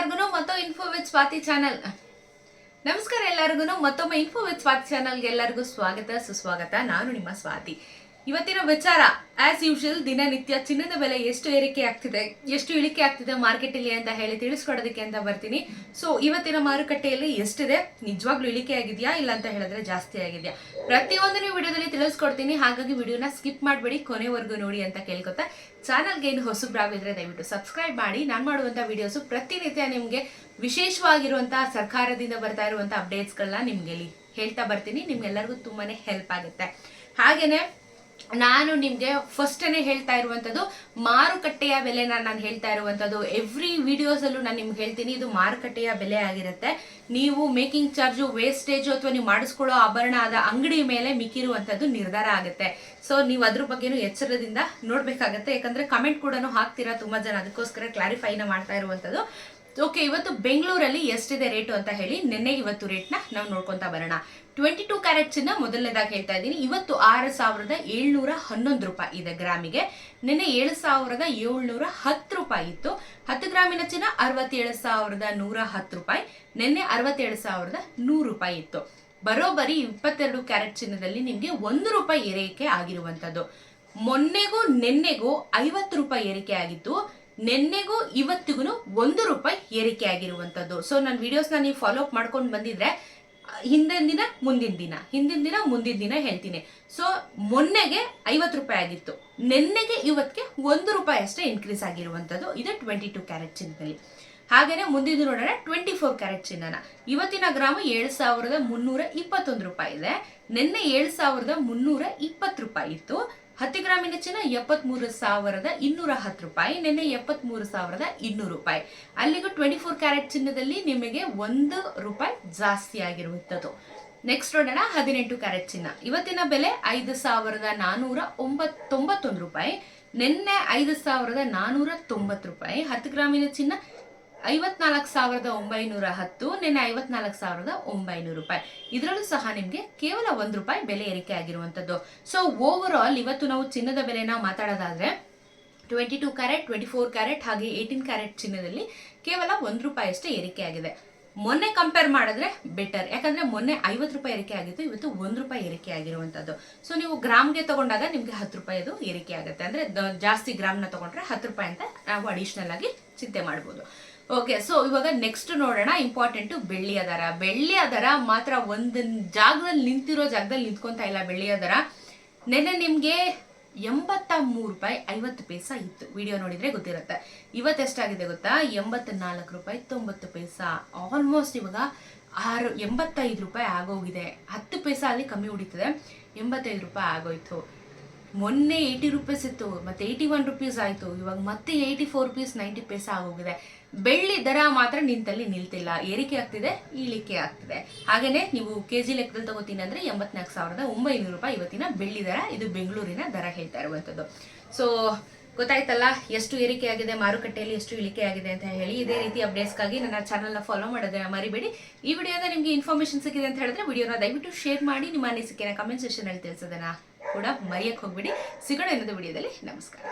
ಎಲ್ಲರಿಗೂ ಮತ್ತೊಮ್ಮೆ info with Swati channel ನಮಸ್ಕಾರ ಎಲ್ಲರಿಗೂ ಮತ್ತೊಮ್ಮೆ ಇನ್ಫೋ ವಿತ್ ಸ್ವಾತಿ ಚಾನಲ್ಗೆ ಎಲ್ಲರಿಗೂ ಸ್ವಾಗತ, ಸುಸ್ವಾಗತ. ನಾನು ನಿಮ್ಮ ಸ್ವಾತಿ ಇವತ್ತಿನ ವಿಚಾರ ಆಸ್ ಯೂಶುವಲ್ ದಿನನಿತ್ಯ ಚಿನ್ನದ ಬೆಲೆ ಎಷ್ಟು ಏರಿಕೆ ಆಗ್ತಿದೆ, ಎಷ್ಟು ಇಳಿಕೆ ಆಗ್ತಿದೆ ಮಾರ್ಕೆಟ್ ಅಲ್ಲಿ ಅಂತ ಹೇಳಿ ತಿಳಿಸ್ಕೊಡೋದಕ್ಕೆ ಅಂತ ಬರ್ತೀನಿ. ಸೊ ಇವತ್ತಿನ ಮಾರುಕಟ್ಟೆಯಲ್ಲಿ ಎಷ್ಟಿದೆ? ನಿಜವಾಗ್ಲೂ ಇಳಿಕೆ ಆಗಿದೆಯಾ? ಇಲ್ಲ ಅಂತ ಹೇಳಿದ್ರೆ ಜಾಸ್ತಿ ಆಗಿದೆಯಾ? ಪ್ರತಿಯೊಂದನೇ ವಿಡಿಯೋದಲ್ಲಿ ತಿಳಿಸ್ಕೊಡ್ತೀನಿ. ಹಾಗಾಗಿ ವಿಡಿಯೋನ ಸ್ಕಿಪ್ ಮಾಡಬೇಡಿ, ಕೊನೆವರೆಗೂ ನೋಡಿ ಅಂತ ಕೇಳ್ಕೊತಾ. ಚಾನಲ್ಗೆ ಏನು ಹೊಸಬ್ರಾಗಿದ್ರೆ ದಯವಿಟ್ಟು ಸಬ್ಸ್ಕ್ರೈಬ್ ಮಾಡಿ. ನಾನು ಮಾಡುವಂಥ ವಿಡಿಯೋಸು ಪ್ರತಿನಿತ್ಯ ನಿಮಗೆ ವಿಶೇಷವಾಗಿರುವಂತಹ ಸರ್ಕಾರದಿಂದ ಬರ್ತಾ ಇರುವಂಥ ಅಪ್ಡೇಟ್ಸ್ಗಳನ್ನ ನಿಮ್ಗೆ ಹೇಳ್ತಾ ಬರ್ತೀನಿ. ನಿಮ್ಗೆಲ್ಲರಿಗೂ ತುಂಬಾನೇ ಹೆಲ್ಪ್ ಆಗುತ್ತೆ. ಹಾಗೇನೆ ನಾನು ನಿಮಗೆ ಫಸ್ಟನೇ ಹೇಳ್ತಾ ಇರುವಂಥದ್ದು ಮಾರುಕಟ್ಟೆಯ ಬೆಲೆನ ನಾನು ಹೇಳ್ತಾ ಇರುವಂಥದ್ದು. ಎವ್ರಿ ವಿಡಿಯೋಸಲ್ಲೂ ನಾನು ನಿಮ್ಗೆ ಹೇಳ್ತೀನಿ, ಇದು ಮಾರುಕಟ್ಟೆಯ ಬೆಲೆ ಆಗಿರುತ್ತೆ. ನೀವು ಮೇಕಿಂಗ್ ಚಾರ್ಜು ವೇಸ್ಟೇಜು ಅಥವಾ ನೀವು ಮಾಡಿಸ್ಕೊಳ್ಳೋ ಆಭರಣ ಆದ ಅಂಗಡಿ ಮೇಲೆ ಮಿಕ್ಕಿರುವಂಥದ್ದು ನಿರ್ಧಾರ ಆಗುತ್ತೆ. ಸೊ ನೀವು ಅದ್ರ ಬಗ್ಗೆನೂ ಎಚ್ಚರದಿಂದ ನೋಡ್ಬೇಕಾಗತ್ತೆ. ಯಾಕಂದ್ರೆ ಕಮೆಂಟ್ ಕೂಡ ಹಾಕ್ತೀರಾ ತುಂಬಾ ಜನ. ಅದಕ್ಕೋಸ್ಕರ ಕ್ಲಾರಿಫೈನ ಮಾಡ್ತಾ ಇರುವಂಥದ್ದು. ಓಕೆ ಇವತ್ತು ಬೆಂಗಳೂರಲ್ಲಿ ಎಷ್ಟಿದೆ ರೇಟು ಅಂತ ಹೇಳಿ ನಿನ್ನೆ ಇವತ್ತು ರೇಟ್ನ ನಾವು ನೋಡ್ಕೊತಾ ಬರೋಣ. ಟ್ವೆಂಟಿ ಟೂ ಕ್ಯಾರೆಟ್ ಚಿನ್ನ ಮೊದಲನೇದಾಗಿ ಹೇಳ್ತಾ ಇದ್ದೀನಿ. ಇವತ್ತು ಆರು ಸಾವಿರದ ಏಳ್ನೂರ ಹನ್ನೊಂದು ರೂಪಾಯಿ ಇದೆ ಗ್ರಾಮಿಗೆ. ನಿನ್ನೆ ಏಳು ಸಾವಿರದ ಏಳ್ನೂರ ಹತ್ತು ರೂಪಾಯಿ ಇತ್ತು. ಹತ್ತು ಗ್ರಾಮಿನ ಚಿನ್ನ ಅರವತ್ತೇಳು ಸಾವಿರದ ನೂರ ಹತ್ತು ರೂಪಾಯಿ. ನಿನ್ನೆ ಅರವತ್ತೇಳು ಸಾವಿರದ ನೂರು ರೂಪಾಯಿ ಇತ್ತು. ಬರೋಬ್ಬರಿ ಇಪ್ಪತ್ತೆರಡು ಕ್ಯಾರೆಟ್ ಚಿನ್ನದಲ್ಲಿ ನಿಮಗೆ ಒಂದು ರೂಪಾಯಿ ಏರಿಕೆ ಆಗಿರುವಂಥದ್ದು. ಮೊನ್ನೆಗೂ ನಿನ್ನೆಗೂ ಐವತ್ತು ರೂಪಾಯಿ ಏರಿಕೆ ಆಗಿತ್ತು. ನಿನ್ನೆಗೂ ಇವತ್ತಿಗೂ ಒಂದು ರೂಪಾಯಿ ಏರಿಕೆ ಆಗಿರುವಂಥದ್ದು ಸೊ ನನ್ನ ವಿಡಿಯೋಸ್ನ ನೀವು ಫಾಲೋ ಅಪ್ ಮಾಡ್ಕೊಂಡು ಬಂದಿದ್ರೆ, ಹಿಂದಿನ ದಿನ, ಮುಂದಿನ ದಿನ. ಹಿಂದಿನ ದಿನ, ಮುಂದಿನ ದಿನ ಹೇಳ್ತೀನಿ. ಸೊ ಮೊನ್ನೆಗೆ ಐವತ್ತು ರೂಪಾಯಿ ಆಗಿತ್ತು. ನಿನ್ನೆಗೆ ಇವತ್ತಿಗೆ ಒಂದು ರೂಪಾಯಿ ಅಷ್ಟೇ ಇನ್ಕ್ರೀಸ್ ಆಗಿರುವಂಥದ್ದು ಇದು ಟ್ವೆಂಟಿ ಟು ಕ್ಯಾರೆಟ್ ಚಿನ್ನದಲ್ಲಿ. ಹಾಗೆಯೇ ಮುಂದಿನ ನೋಡೋಣ ಟ್ವೆಂಟಿ ಫೋರ್ ಕ್ಯಾರೆಟ್ ಚಿನ್ನನ. ಇವತ್ತಿನ ಗ್ರಾಮ ಏಳು ಸಾವಿರದ ಮುನ್ನೂರ ಇಪ್ಪತ್ತೊಂದು ರೂಪಾಯಿ ಇದೆ. ನಿನ್ನೆ ಏಳು ಸಾವಿರದ ಮುನ್ನೂರ ಇಪ್ಪತ್ತು ರೂಪಾಯಿ ಇತ್ತು. ಹತ್ತು ಗ್ರಾಮಿನ ಚಿನ್ನ ಎಪ್ಪತ್ಮೂರು ಸಾವಿರದ ಇನ್ನೂರ ಹತ್ತು ರೂಪಾಯಿ, ನಿನ್ನೆ ಎಪ್ಪತ್ಮೂರು ಸಾವಿರದ ಇನ್ನೂರು ರೂಪಾಯಿ. ಅಲ್ಲಿಗೂ ಟ್ವೆಂಟಿ ಫೋರ್ ಕ್ಯಾರೆಟ್ ಚಿನ್ನದಲ್ಲಿ ನಿಮಗೆ ಒಂದು ರೂಪಾಯಿ ಜಾಸ್ತಿ ಆಗಿರುವಂಥದ್ದು. ನೆಕ್ಸ್ಟ್ ನೋಡೋಣ, ಹದಿನೆಂಟು ಕ್ಯಾರೆಟ್ ಚಿನ್ನ. ಇವತ್ತಿನ ಬೆಲೆ ಐದು ಸಾವಿರದ ನಾನೂರ ಒಂಬತ್ತೊಂಬತ್ತೊಂದು ರೂಪಾಯಿ. ನಿನ್ನೆ ಐದು ಸಾವಿರದ ನಾನೂರ ತೊಂಬತ್ತು ರೂಪಾಯಿ. ಹತ್ತು ಗ್ರಾಮಿನ ಚಿನ್ನ ಐವತ್ನಾಲ್ಕು ಸಾವಿರದ ಒಂಬೈನೂರ ಹತ್ತು, ನಿನ್ನೆ ಐವತ್ನಾಲ್ಕು ಸಾವಿರದ ಒಂಬೈನೂರು ರೂಪಾಯಿ. ಇದರಲ್ಲೂ ಸಹ ನಿಮಗೆ ಕೇವಲ ಒಂದು ರೂಪಾಯಿ ಬೆಲೆ ಏರಿಕೆ ಆಗಿರುವಂಥದ್ದು ಸೊ ಓವರ್ ಆಲ್ ಇವತ್ತು ನಾವು ಚಿನ್ನದ ಬೆಲೆನ ಮಾತಾಡೋದಾದ್ರೆ twenty two carat twenty four carat ಹಾಗೆ ಏಯ್ಟೀನ್ ಕ್ಯಾರೆಟ್ ಚಿನ್ನದಲ್ಲಿ ಕೇವಲ ಒಂದು ರೂಪಾಯಿ ಅಷ್ಟೇ ಏರಿಕೆ ಆಗಿದೆ. ಮೊನ್ನೆ ಕಂಪೇರ್ ಮಾಡಿದ್ರೆ ಬೆಟರ್ ಯಾಕಂದ್ರೆ ಮೊನ್ನೆ ಐವತ್ತು ರೂಪಾಯಿ ಏರಿಕೆ ಆಗಿತ್ತು, ಇವತ್ತು ಒಂದು ರೂಪಾಯಿ ಏರಿಕೆ ಆಗಿರುವಂತದ್ದು. ಸೊ ನೀವು ಗ್ರಾಮ್ಗೆ ತಗೊಂಡಾಗ ನಿಮ್ಗೆ ಹತ್ತು ರೂಪಾಯಿ ಅದು ಏರಿಕೆ ಆಗುತ್ತೆ. ಅಂದ್ರೆ ಜಾಸ್ತಿ ಗ್ರಾಮ್ನ ತಗೊಂಡ್ರೆ ಹತ್ತು ರೂಪಾಯಿ ಅಂತ ನಾವು ಅಡಿಷನಲ್ ಆಗಿ ಚಿಂತೆ ಮಾಡ್ಬೋದು. ಓಕೆ ಸೊ ಇವಾಗ ನೆಕ್ಸ್ಟ್ ನೋಡೋಣ ಇಂಪಾರ್ಟೆಂಟು ಬೆಳ್ಳಿಯ ದರ ಬೆಳ್ಳಿಯ ದರ ಮಾತ್ರ ಒಂದು ಜಾಗದಲ್ಲಿ ನಿಂತಿರೋ ಜಾಗದಲ್ಲಿ ನಿಂತ್ಕೊಂತ ಇಲ್ಲ ಬೆಳ್ಳಿಯ ದರ ನೆನ್ನೆ ನಿಮಗೆ ಎಂಬತ್ತ ಮೂರು ರೂಪಾಯಿ ಐವತ್ತು ಪೈಸಾ ಇತ್ತು. ವಿಡಿಯೋ ನೋಡಿದ್ರೆ ಗೊತ್ತಿರುತ್ತೆ. ಇವತ್ತು ಎಷ್ಟಾಗಿದೆ ಗೊತ್ತಾ? ಎಂಬತ್ತ ನಾಲ್ಕು ರೂಪಾಯಿ ತೊಂಬತ್ತು ಪೈಸಾ. ಆಲ್ಮೋಸ್ಟ್ ಇವಾಗ ಆರು, ಎಂಬತ್ತೈದು ರೂಪಾಯಿ ಆಗೋಗಿದೆ. ಹತ್ತು ಪೈಸಾ ಅಲ್ಲಿ ಕಮ್ಮಿ ಉಳಿತದೆ ಎಂಬತ್ತೈದು ರೂಪಾಯಿ ಆಗೋಯ್ತು. ಮೊನ್ನೆ ಏಯ್ಟಿ ರುಪೀಸ್ ಇತ್ತು, ಮತ್ತೆ ಏಯ್ಟಿ ಒನ್ ರುಪೀಸ್ ಆಯಿತು. ಇವಾಗ ಮತ್ತೆ eighty four rupees ninety paisa ಆಗೋಗಿದೆ. ಬೆಳ್ಳಿ ದರ ಮಾತ್ರ ನಿಂತಲ್ಲಿ ನಿಲ್ತಿಲ್ಲ. ಏರಿಕೆ ಆಗ್ತಿದೆ, ಇಳಿಕೆ ಆಗ್ತಿದೆ. ಹಾಗೇನೆ ನೀವು ಕೆ ಜಿ ಲೆಕ್ಕದಲ್ಲಿ ತಗೋತೀನಿ ಅಂದ್ರೆ ಎಂಬತ್ನಾಲ್ಕು ಸಾವಿರದ ಒಂಬೈನೂರು ರೂಪಾಯಿ ಇವತ್ತಿನ ಬೆಳ್ಳಿ ದರ. ಇದು ಬೆಂಗಳೂರಿನ ದರ ಹೇಳ್ತಾ ಇರುವಂಥದ್ದು ಸೊ ಗೊತ್ತಾಯ್ತಲ್ಲ ಎಷ್ಟು ಏರಿಕೆ ಆಗಿದೆ ಮಾರುಕಟ್ಟೆಯಲ್ಲಿ ಎಷ್ಟು ಇಳಿಕೆ ಆಗಿದೆ ಅಂತ ಹೇಳಿ ಇದೇ ರೀತಿ ಅಪ್ಡೇಟ್ಸ್ಗಾಗಿ ನನ್ನ ಚಾನಲ್ನ ಫಾಲೋ ಮಾಡೋದನ್ನ ಮರಿಬೇಡಿ. ಈ ವಿಡಿಯೋದ ನಿಮಗೆ ಇನ್ಫಾರ್ಮೇಶನ್ ಸಿಕ್ಕಿದೆ ಅಂತ ಹೇಳಿದ್ರೆ ವಿಡಿಯೋನ ದಯವಿಟ್ಟು ಶೇರ್ ಮಾಡಿ, ನಿಮ್ಮ ಅನಿಸಿಕೆನ ಕಮೆಂಟ್ ಸೆಕ್ಷನ್ ಅಲ್ಲಿ ತಿಳಿಸೋದನ್ನ ಕೂಡ ಮರೆಯಕ್ಕೆ ಹೋಗ್ಬಿಡಿ. ಸಿಗೋಣ ಇನ್ನೊಂದು ವಿಡಿಯೋದಲ್ಲಿ. ನಮಸ್ಕಾರ.